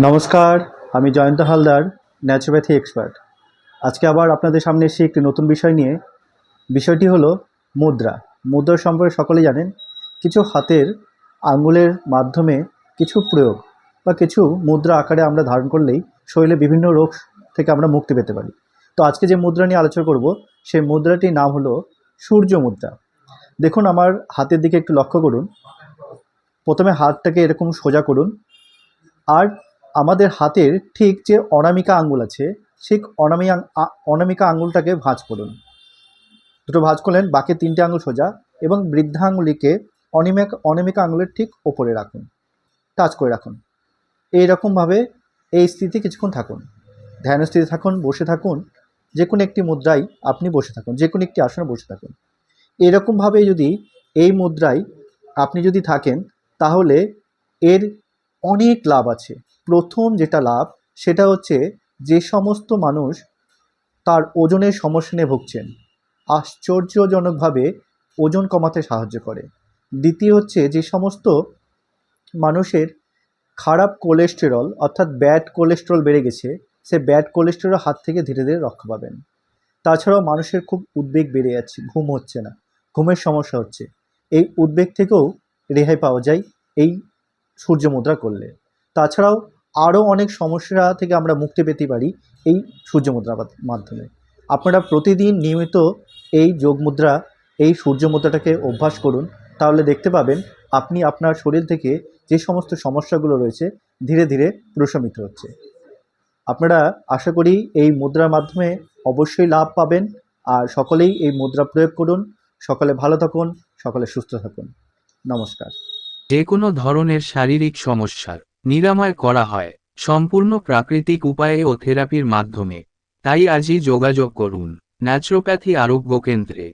নমস্কার, আমি Jayanta Haldar naturopathy expert আজকে আবার আপনাদের সামনে এসে একটি নতুন বিষয় নিয়ে। বিষয়টি হলো মুদ্রা। মুদ্রা সম্পর্কে সকলেই জানেন, কিছু হাতের আঙ্গুলের মাধ্যমে কিছু প্রয়োগ বা কিছু মুদ্রা আকারে আমরা ধারণ করলেই শরীরে বিভিন্ন রোগ থেকে আমরা মুক্তি পেতে পারি। তো আজকে যে মুদ্রা নিয়ে আলোচনা করব, সেই মুদ্রাটির নাম হলো সূর্য মুদ্রা। দেখুন, আমার হাতের দিকে একটু লক্ষ্য করুন। প্রথমে হাতটাকে এরকম সোজা করুন। আর আমাদের হাতের ঠিক যে অনামিকা আঙ্গুল আছে, ঠিক অনামি অনামিকা আঙ্গুলটাকে ভাঁজ করুন। দুটো ভাঁজ করলেন, বাকি তিনটে আঙুল সোজা এবং বৃদ্ধা আঙুলিকে অনিমিক, অনামিকা আঙুলের ঠিক ওপরে রাখুন। টাচ করে রাখুন। এইরকমভাবে এই স্থিতি কিছুক্ষণ থাকুন। ধ্যান স্থিতি থাকুন, বসে থাকুন। যে কোনো একটি মুদ্রায় আপনি বসে থাকুন যে কোনো একটি আসনে বসে থাকুন। এরকমভাবে যদি এই মুদ্রায় আপনি যদি থাকেন, তাহলে এর অনেক লাভ আছে। প্রথম যেটা লাভ, সেটা হচ্ছে যে সমস্ত মানুষ তার ওজনের সমস্যা নিয়ে ভুগছেন, আশ্চর্যজনকভাবে ওজন কমাতে সাহায্য করে। দ্বিতীয় হচ্ছে যে সমস্ত মানুষের খারাপ কোলেস্টেরল, অর্থাৎ ব্যাড কোলেস্টেরল বেড়ে গেছে, সে ব্যাড কোলেস্টেরল হাত থেকে ধীরে ধীরে রক্ষা পাবেন। তাছাড়াও মানুষের খুব উদ্বেগ বেড়ে যাচ্ছে, ঘুম হচ্ছে না, ঘুমের সমস্যা হচ্ছে। এই উদ্বেগ থেকেও রেহাই পাওয়া যায়, এই সূর্য মুদ্রা করলে। তাছাড়াও আরও অনেক সমস্যা থেকে আমরা মুক্তি পেতে পারি এই সূর্য মুদ্রার মাধ- মাধ্যমে। আপনারা প্রতিদিন নিয়মিত এই যোগ মুদ্রা এই সূর্য মুদ্রাটাকে অভ্যাস করুন। তাহলে দেখতে পাবেন আপনি আপনার শরীর থেকে যে সমস্ত সমস্যাগুলো রয়েছে ধীরে ধীরে প্রশমিত হচ্ছে। আপনারা আশা করি এই মুদ্রার মাধ্যমে অবশ্যই লাভ পাবেন। আর সকলেই এই মুদ্রা প্রয়োগ করুন। সকলে ভালো থাকুন, সকলে সুস্থ থাকুন। নমস্কার। যে কোনো ধরনের শারীরিক সমস্যার নিরাময় করা হয় সম্পূর্ণ প্রাকৃতিক উপায়ে ও থেরাপির মাধ্যমে। তাই আজই যোগাযোগ করুন। ন্যাচুরোপ্যাথি আরোগ্য কেন্দ্রে।